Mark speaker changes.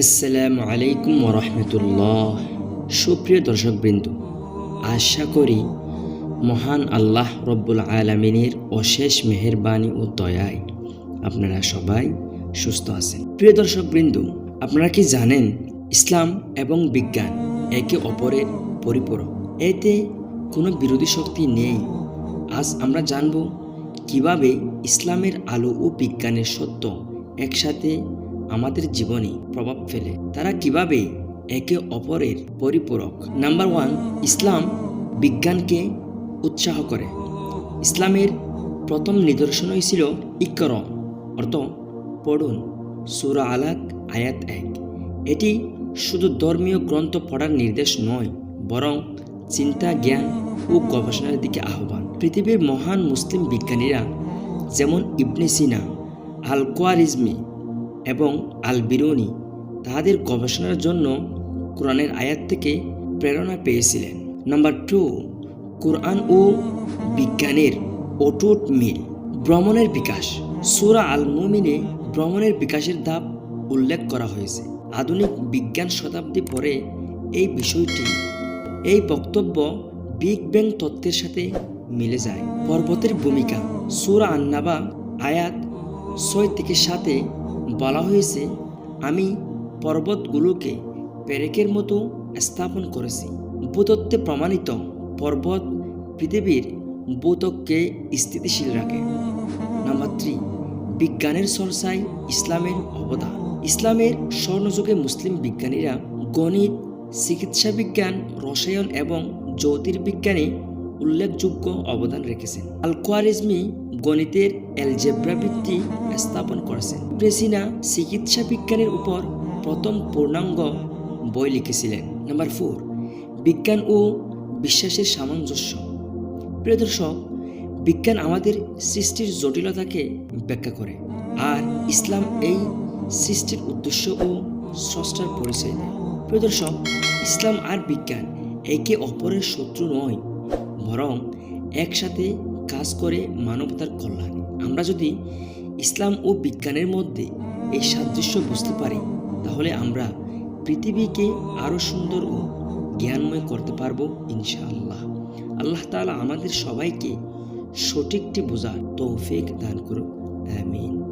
Speaker 1: আসসালামু আলাইকুম ওরহমতুল্লাহ সুপ্রিয় দর্শকবৃন্দ, আশা করি মহান আল্লাহ রব্বুল আলমিনের অশেষ মেহেরবানি ও দয়ায় আপনারা সবাই সুস্থ আছেন। প্রিয় দর্শকবৃন্দ, আপনারা কি জানেন, ইসলাম এবং বিজ্ঞান একে অপরের পরিপূরক। এতে কোনো বিরোধী শক্তি নেই। আজ আমরা জানব কীভাবে ইসলামের আলো ও বিজ্ঞানের সত্য একসাথে আমাদের জীবনে প্রভাব ফেলে। তারা কীভাবে একে অপরের পরিপূরক? নাম্বার ওয়ান, ইসলাম বিজ্ঞানকে উৎসাহ করে। ইসলামের প্রথম নিদর্শনই ছিল ইকর, অর্থ পড়ুন, সুরা আলাক, আয়াত এক। এটি শুধু ধর্মীয় গ্রন্থ পড়ার নির্দেশ নয়, বরং চিন্তা, জ্ঞান ও গবেষণার দিকে আহ্বান। পৃথিবীর মহান মুসলিম বিজ্ঞানীরা যেমন ইবনে সিনা আল কোয়ারিজমি এবং আল বিরুনি তাহাদের গবেষণার জন্য কোরআনের আয়াত থেকে প্রেরণা পেয়েছিলেন। নাম্বার টু, কোরআন ও বিজ্ঞানের অটুট মিল। ভ্রমণের বিকাশ। সুরা আল মুমিনে ভ্রমণের বিকাশের ধাপ উল্লেখ করা হয়েছে। আধুনিক বিজ্ঞান শতাব্দী পরে এই বিষয়টি, এই বক্তব্য বিগ ব্যাং তত্ত্বের সাথে মিলে যায়। পর্বতের ভূমিকা। সুরা আন্নাবা আয়াত ছয় থেকে সাতে বলা হয়েছে, আমি পর্বতগুলোকে পেরেকের মতো স্থাপন করেছি। ভূতত্ত্বে প্রমাণিত পর্বত পৃথিবীর ভূতককে স্থিতিশীল রাখে। নাম্বার থ্রি বিজ্ঞানের চর্চায় ইসলামের অবদান। ইসলামের স্বর্ণযুগে মুসলিম বিজ্ঞানীরা গণিত, চিকিৎসা বিজ্ঞান, রসায়ন এবং জ্যোতির্বিজ্ঞানে উল্লেখযোগ্য অবদান রেখেছেন। আল কোয়ারিজমি গণিতের অ্যালজেব্রা ভিত্তি স্থাপন করেছেন। প্রেসিনা চিকিৎসা বিজ্ঞানের উপর প্রথম পূর্ণাঙ্গ বই লিখেছিলেন। নাম্বার ফোর, বিজ্ঞান ও বিশ্বাসের সামঞ্জস্য। প্রিয় দর্শক, বিজ্ঞান আমাদের সৃষ্টির জটিলতাকে ব্যাখ্যা করে, আর ইসলাম এই সৃষ্টির উদ্দেশ্য ও স্রষ্টার পরিচয় দেয়। প্রিয় দর্শক, ইসলাম আর বিজ্ঞান একে অপরের শত্রু নয়। বরং একসাথে কাজ করে মানবতার কল্যাণ। আমরা যদি ইসলাম ও বিজ্ঞানের মধ্যে এই সাদৃশ্য বুঝতে পারি, তাহলে আমরা পৃথিবীকে আরও সুন্দর ও জ্ঞানময় করতে পারব ইনশাআল্লাহ। আল্লাহ তাআলা আমাদের সবাইকে সঠিকটি বোঝার তৌফিক দান করুক। আমিন।